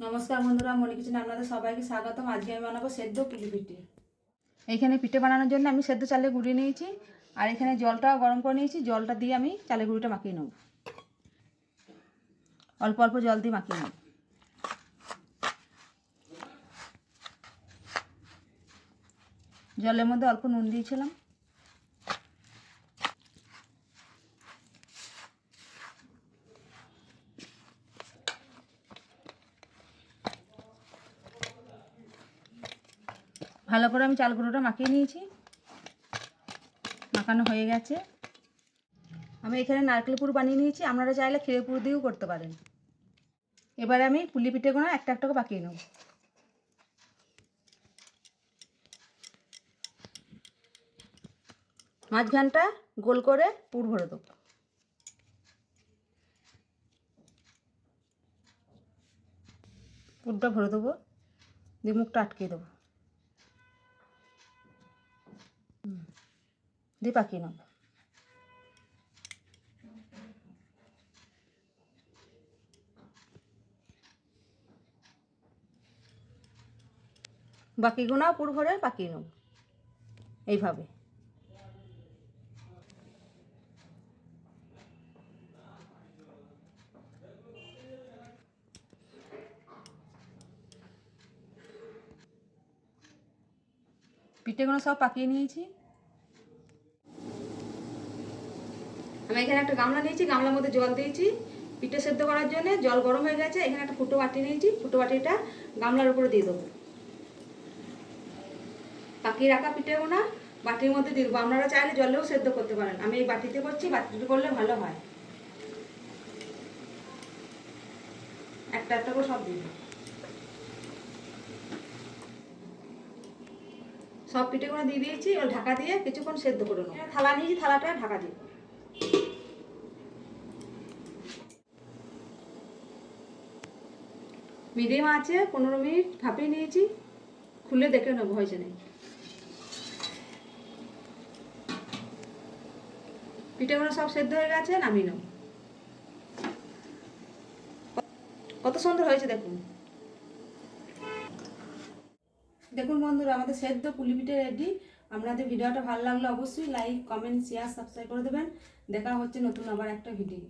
নমস্কার বন্ধুরা মনে কিচেন আপনাদের সবাইকে স্বাগতম। আজকে আমি বানাবো সেদ্ধ পুলি পিঠে। এইখানে পিঠে বানানোর জন্য আমি সেদ্ধ চালের গুঁড়ি নিয়েছি, আর এখানে জলটা গরম করে নিয়েছি। জলটা দিয়ে আমি চালের গুঁড়িটা মাখিয়ে নেব। অল্প অল্প জল দিয়ে মাখিয়ে নেব। জলের মধ্যে অল্প নুন দিয়েছিলাম। ভালো করে আমি চাল গুঁড়োটা মাখিয়ে নিয়েছি। মাখানো হয়ে গেছে। আমি এখানে নারকেল পুর বানিয়ে নিয়েছি। আপনারা চাইলে ক্ষীরের পুর দিয়েও করতে পারেন। এবারে আমি পুলি পিঠেগুলো একটা একটা করে পাকিয়ে নেব। মাঝখানটা গোল করে পুর ভরে দেবো। পুরটা ভরে দেবো। দিয়ে মুখটা আটকে দেবো। দিয়ে পাকিয়ে নেব বাকিগুলো পুরভরে পাকিয়ে নেব এইভাবে। পিঠেগুলো সব পাকিয়ে নিয়েছি। আমি এখানে একটা গামলা নিয়েছি, গামলার মধ্যে জল দিয়েছি। পিঠে সেদ্ধ করার জন্য জল গরম হয়ে গেছে, এখানে একটা ফুটো বাটি নিয়েছি, ফুটো বাটিটা গামলার উপরে দিয়ে দেবো। পাকিয়ে রাখা পিঠেগুলো বাটির মধ্যে দিয়ে দেবো। আপনারা চাইলে জলেও সেদ্ধ করতে পারেন। আমি এই বাটিতে করছি, বাটিতে করলে ভালো হয়। একটা একটা করে সব দিয়ে দেবো। সব পিঠেগুলো দিয়ে দিয়েছি, এবার ঢাকা দিয়ে কিছুক্ষণ সেদ্ধ করে নেব। থালা নিয়েছি, থালাটা ঢাকা দিয়ে। মিডিয়াম আছে, পনেরো মিনিট ভাপিয়ে নিয়েছি, খুলে দেখে নেব, হয়েছে নাকি। পিঠেগুলো সব সেদ্ধ হয়ে গেছে, নামিয়ে নেব। কত সুন্দর হয়েছে দেখুন। দেখুন বন্ধুরা, আমাদের সেদ্ধ পুলিপিঠে রেডি। আপনাদের ভিডিওটা ভালো লাগলে অবশ্যই লাইক কমেন্ট শেয়ার সাবস্ক্রাইব করে দেবেন। দেখা হচ্ছে নতুন আবার একটা ভিডিও